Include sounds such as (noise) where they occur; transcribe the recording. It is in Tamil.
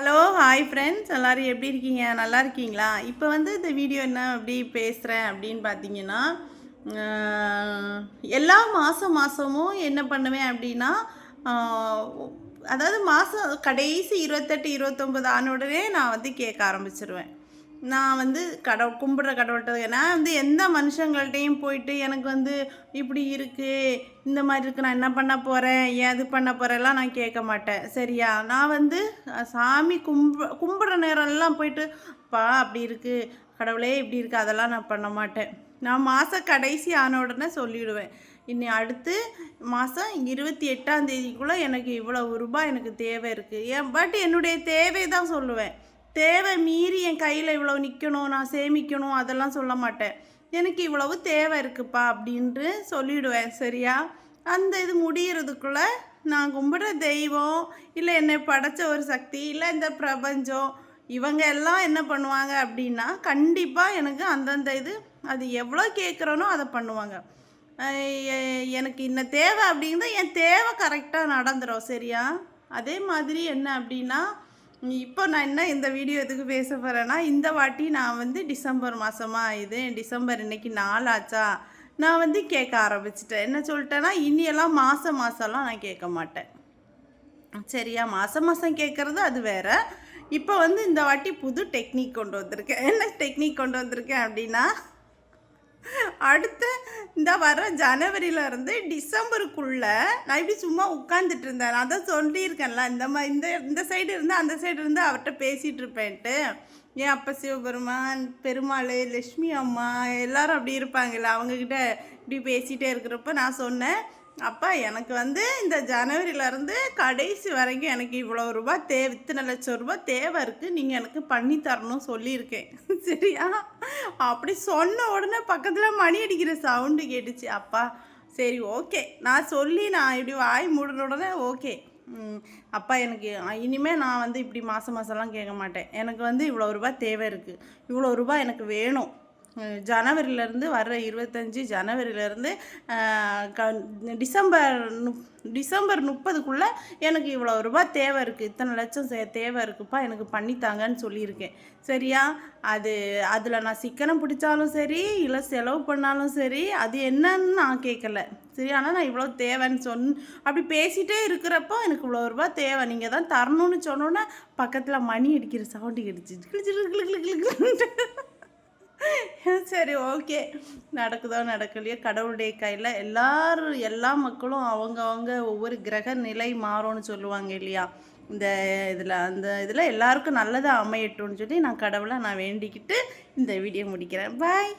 ஹலோ ஹாய் ஃப்ரெண்ட்ஸ் எல்லோரும் எப்படி இருக்கீங்க? நல்லா இருக்கீங்களா? இப்போ வந்து இந்த வீடியோ என்ன அப்படி பேசுகிறேன் அப்படின்னு பார்த்தீங்கன்னா எல்லா மாதம் மாதமும் என்ன பண்ணுவேன் அப்படின்னா அதாவது மாதம் கடைசி இருபத்தெட்டு இருபத்தொம்பது ஆனோடனே நான் வந்து கேட்க ஆரம்பிச்சிருவேன். நான் வந்து கடவுள் கும்பிட்ற கடவுள்கிட்ட நான் வந்து எந்த மனுஷங்கள்ட்டையும் போயிட்டு எனக்கு வந்து இப்படி இருக்குது இந்த மாதிரி இருக்குது நான் என்ன பண்ண போகிறேன் ஏது பண்ண போகிறேன்லாம் நான் கேட்க மாட்டேன். சரியா? நான் வந்து சாமி கும்ப கும்பிட்ற நேரம்லாம் போயிட்டு பா அப்படி இருக்குது கடவுளே இப்படி இருக்குது அதெல்லாம் நான் பண்ண மாட்டேன். நான் மாத கடைசி ஆன உடனே சொல்லிவிடுவேன் இன்னி அடுத்து மாதம் இருபத்தி எட்டாம் தேதிக்குள்ளே எனக்கு இவ்வளவு ரூபாய் எனக்கு தேவை இருக்குது ஏன் பட் என்னுடைய தேவை தான் சொல்லுவேன். தேவை மீறி என் கையில் இவ்வளவு நிற்கணும் நான் சேமிக்கணும் அதெல்லாம் சொல்ல மாட்டேன். எனக்கு இவ்வளவு தேவை இருக்குப்பா அப்படின்ட்டு சொல்லிவிடுவேன் சரியா? அந்த இது முடிகிறதுக்குள்ளே நான் கும்பிட்ற தெய்வம் இல்லை என்னை படைச்ச ஒரு சக்தி இல்லை இந்த பிரபஞ்சம் இவங்க எல்லாம் என்ன பண்ணுவாங்க அப்படின்னா கண்டிப்பாக எனக்கு அந்தந்த இது அது எவ்வளோ கேட்குறனோ அதை பண்ணுவாங்க. எனக்கு இன்ன தேவை அப்படிங்கிறத என் தேவை கரெக்டாக நடந்துடும் சரியா? அதே மாதிரி என்ன அப்படின்னா இப்போ நான் என்ன இந்த வீடியோ எதுக்கு பேச போகிறேன்னா இந்த வாட்டி நான் வந்து டிசம்பர் மாதமாக இது டிசம்பர் இன்றைக்கி நாள் ஆச்சா நான் வந்து கேட்க ஆரம்பிச்சிட்டேன். என்ன சொல்லிட்டேன்னா இனியெல்லாம் மாதம் மாதம்லாம் நான் கேட்க மாட்டேன். சரியா மாதம் மாதம் கேட்குறது அது வேறு. இப்போ வந்து இந்த வாட்டி புது டெக்னிக் கொண்டு வந்திருக்கேன். என்ன டெக்னிக் கொண்டு வந்திருக்கேன் அப்படின்னா அடுத்த இந்த வர ஜனவரியில இருந்து நான் இப்படி சும்மா உட்காந்துட்டு இருந்தேன். நான் தான் சொல்லியிருக்கேன்ல இந்த மாதிரி இந்த இந்த சைடு இருந்து அந்த சைடு இருந்து அவர்கிட்ட பேசிகிட்டு இருப்பேன்ட்டு. ஏன் அப்பா சிவபெருமான் பெருமாள் லக்ஷ்மி அம்மா எல்லாரும் அப்படி இருப்பாங்கல்ல அவங்கக்கிட்ட இப்படி பேசிகிட்டே இருக்கிறப்ப நான் சொன்னேன் அப்பா எனக்கு வந்து இந்த ஜனவரியிலேருந்து கடைசி வரைக்கும் எனக்கு இவ்வளோ ரூபாய் தே இத்தனை லட்சம் ரூபாய் தேவை இருக்குது நீங்கள் எனக்கு பண்ணி தரணும் சொல்லியிருக்கேன். (laughs) சரியா? அப்படி சொன்ன உடனே பக்கத்தில் மணி அடிக்கிற சவுண்டு கேட்டுச்சு. அப்பா சரி ஓகே நான் சொல்லி நான் இப்படி வாய் மூடின உடனே ஓகே ம், அப்பா எனக்கு இனிமேல் நான் வந்து இப்படி மாதம் மாதம்லாம் கேட்க மாட்டேன். எனக்கு வந்து இவ்வளோ ரூபாய் தேவை இருக்குது இவ்வளோ ரூபாய் எனக்கு வேணும். ஜனவரியிலேருந்து வர்ற இருபத்தஞ்சி ஜனவரியிலேருந்து க டிசம்பர் முப் டிசம்பர் முப்பதுக்குள்ளே எனக்கு இவ்வளோ ரூபாய் தேவை இருக்குது இத்தனை லட்சம் தேவை இருக்குப்பா எனக்கு பண்ணித்தாங்கன்னு சொல்லியிருக்கேன். சரியா? அது அதில் நான் சிக்கனம் பிடிச்சாலும் சரி இல்லை செலவு பண்ணாலும் சரி அது என்னன்னு நான் கேட்கல. சரி ஆனால் நான் இவ்வளோ தேவைன்னு சொன் அப்படி பேசிகிட்டே இருக்கிறப்போ எனக்கு இவ்வளோ ரூபாய் தேவை. நீங்கள் தான் தரணும்னு சொன்னோன்னே பக்கத்தில் மணி அடிக்கிற சவுண்டு கிடிச்சு கிழிச்சு கிளு கிளு. சரி ஓகே. நடக்குதோ நடக்கலையோ கடவுளுடைய கையில் எல்லாரும் எல்லா மக்களும் அவங்கவங்க ஒவ்வொரு கிரக நிலை மாறும்னு சொல்லுவாங்க இல்லையா? இந்த இதில் அந்த இதில் எல்லாருக்கும் நல்லதாக அமையட்டும்னு சொல்லி நான் கடவுளை நான் வேண்டிக்கிட்டு இந்த வீடியோ முடிக்கிறேன். பாய்